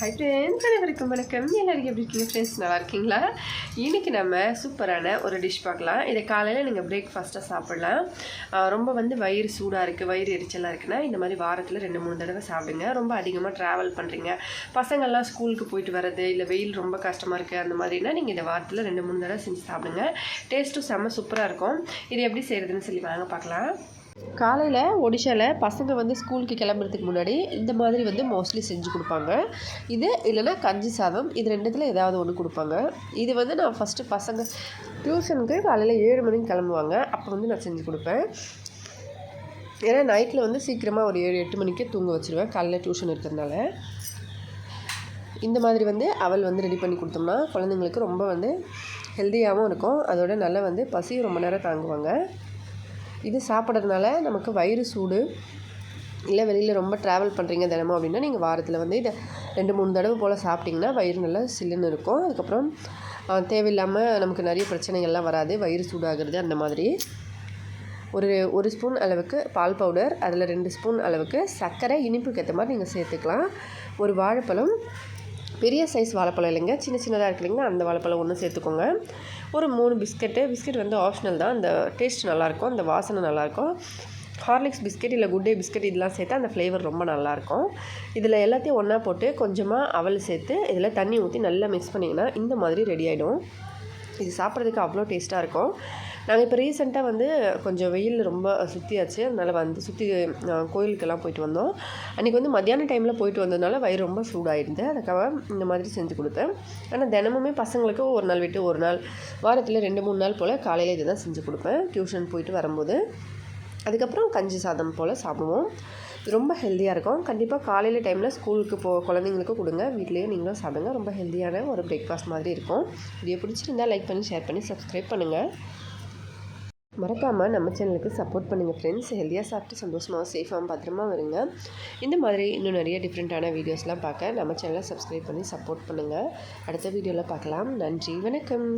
Hi friends அனைவருக்கும் வணக்கம். எல்லாருக்கும் எப்படி இருக்கீங்க ஃப்ரெண்ட்ஸ் நல்லா இருக்கீங்களா? இன்றைக்கி நம்ம சூப்பரான ஒரு டிஷ் பார்க்கலாம். இதை காலையில் நீங்கள் பிரேக்ஃபாஸ்ட்டாக சாப்பிட்லாம். ரொம்ப வந்து வயிறு சூடாக இருக்குது வயிறு எரிச்சலாக இருக்குன்னா இந்த மாதிரி வாரத்தில் ரெண்டு மூணு தடவை சாப்பிடுங்க. ரொம்ப அதிகமாக ட்ராவல் பண்ணுறீங்க பசங்கள்லாம் ஸ்கூலுக்கு போயிட்டு வர்றது இல்லை வெயில் ரொம்ப கஷ்டமாக இருக்குது அந்த மாதிரினா நீங்கள் இந்த வாரத்தில் ரெண்டு மூணு தடவை செஞ்சு சாப்பிடுங்க. டேஸ்ட்டும் செம்ம சூப்பராக இருக்கும். இது எப்படி செய்கிறதுன்னு சொல்லி வாங்க பார்க்கலாம். காலையில் ஒடிஷாவில் பசங்க வந்து ஸ்கூலுக்கு கிளம்புறதுக்கு முன்னாடி இந்த மாதிரி வந்து மோஸ்ட்லி செஞ்சு கொடுப்பாங்க. இது இல்லைன்னா கஞ்சி சாதம் இது ரெண்டுத்தில் ஏதாவது ஒன்று கொடுப்பாங்க. இது வந்து நான் ஃபஸ்ட்டு பசங்க டியூஷனுக்கு காலையில் ஏழு மணிக்கு கிளம்புவாங்க. அப்போ வந்து நான் செஞ்சு கொடுப்பேன். ஏன்னா நைட்டில் வந்து சீக்கிரமாக ஒரு ஏழு எட்டு மணிக்கே தூங்க வச்சுருவேன். காலையில் டியூஷன் இருக்கிறதுனால. இந்த மாதிரி வந்து அவல் வந்து ரெடி பண்ணி கொடுத்தோம்னா குழந்தைங்களுக்கு ரொம்ப வந்து ஹெல்த்தியாகவும் இருக்கும். அதோட நல்லா வந்து பசி ரொம்ப நேரம் தாங்குவாங்க. இது சாப்பிட்றதுனால நமக்கு வயிறு சூடு. இல்லை வெளியில் ரொம்ப ட்ராவல் பண்ணுறீங்க தினமும் அப்படின்னா நீங்கள் வாரத்தில் வந்து இதை ரெண்டு மூணு தடவை போல் சாப்பிட்டிங்கன்னா வயிறு நல்லா சில்லுன்னு இருக்கும். அதுக்கப்புறம் தேவையில்லாமல் நமக்கு நிறைய பிரச்சனைகள்லாம் வராது. வயிறு சூடாகிறது அந்த மாதிரி. ஒரு ஒரு ஸ்பூன் அளவுக்கு பால் பவுடர் அதில் ரெண்டு ஸ்பூன் அளவுக்கு சர்க்கரை இனிப்புக்கு ஏற்ற மாதிரி நீங்கள் சேர்த்துக்கலாம். ஒரு வாழைப்பழம் பெரிய சைஸ் வாழைப்பழம் இல்லைங்க. சின்ன சின்னதாக இருக்கு அந்த வாழைப்பழம் ஒன்று சேர்த்துக்கோங்க. ஒரு மூணு பிஸ்கெட்டு. பிஸ்கெட் வந்து ஆப்ஷனல் தான். அந்த டேஸ்ட் நல்லாயிருக்கும். அந்த வாசனை நல்லாயிருக்கும். ஹார்லிக்ஸ் பிஸ்கெட் இல்லை குட் டே பிஸ்கெட் இதெல்லாம் சேர்த்து அந்த ஃப்ளேவர் ரொம்ப நல்லாயிருக்கும். இதில் எல்லாத்தையும் ஒன்றா போட்டு கொஞ்சமாக அவல் சேர்த்து இதில் தண்ணி ஊற்றி நல்லா மிக்ஸ் பண்ணிங்கன்னா இந்த மாதிரி ரெடி ஆகிடும் இது சாப்பிட்றதுக்கு அவ்வளோ டேஸ்ட்டாக இருக்கும். நாங்கள் இப்போ ரீசெண்டாக வந்து கொஞ்சம் வெயில் ரொம்ப சுற்றியாச்சு அதனால் வந்து சுற்றி கோயிலுக்கெல்லாம் போயிட்டு வந்தோம். அன்றைக்கி வந்து மத்தியான டைமில் போயிட்டு வந்ததுனால வயிறு ரொம்ப சூடாயிருந்து அதுக்காக இந்த மாதிரி செஞ்சு கொடுத்தேன். ஆனால் தினமுமே பசங்களுக்கு ஒரு நாள் விட்டு ஒரு நாள் வாரத்தில் ரெண்டு மூணு நாள் போல் காலையில் இதை தான் செஞ்சு கொடுப்பேன். டியூஷன் போயிட்டு வரும்போது. அதுக்கப்புறம் கஞ்சி சாதம் போல் சாப்பிடுவோம். ரொம்ப ஹெல்த்தியாக இருக்கும். கண்டிப்பாக காலையில் டைமில் ஸ்கூலுக்கு போ குழந்தைங்களுக்கு கொடுங்க. வீட்லேயே நீங்களும் சாப்பிடுங்க. ரொம்ப ஹெல்த்தியான ஒரு பிரேக்ஃபாஸ்ட் மாதிரி இருக்கும். வீடியோ பிடிச்சிருந்தா லைக் பண்ணி ஷேர் பண்ணி சப்ஸ்கிரைப் பண்ணுங்கள் மறக்காமல் நம்ம சேனலுக்கு சப்போர்ட் பண்ணுங்கள் ஃப்ரெண்ட்ஸ் ஹெல்த்தியாக சாப்பிட்டு சந்தோஷமாக சேஃபாகவும் பத்திரமா வருங்க இந்த மாதிரி இன்னும் நிறைய டிஃப்ரெண்ட்டான வீடியோஸ்லாம் பார்க்க நம்ம சேனலை சப்ஸ்கிரைப் பண்ணி சப்போர்ட் பண்ணுங்கள் அடுத்த வீடியோவில் பார்க்கலாம். நன்றி வணக்கம்.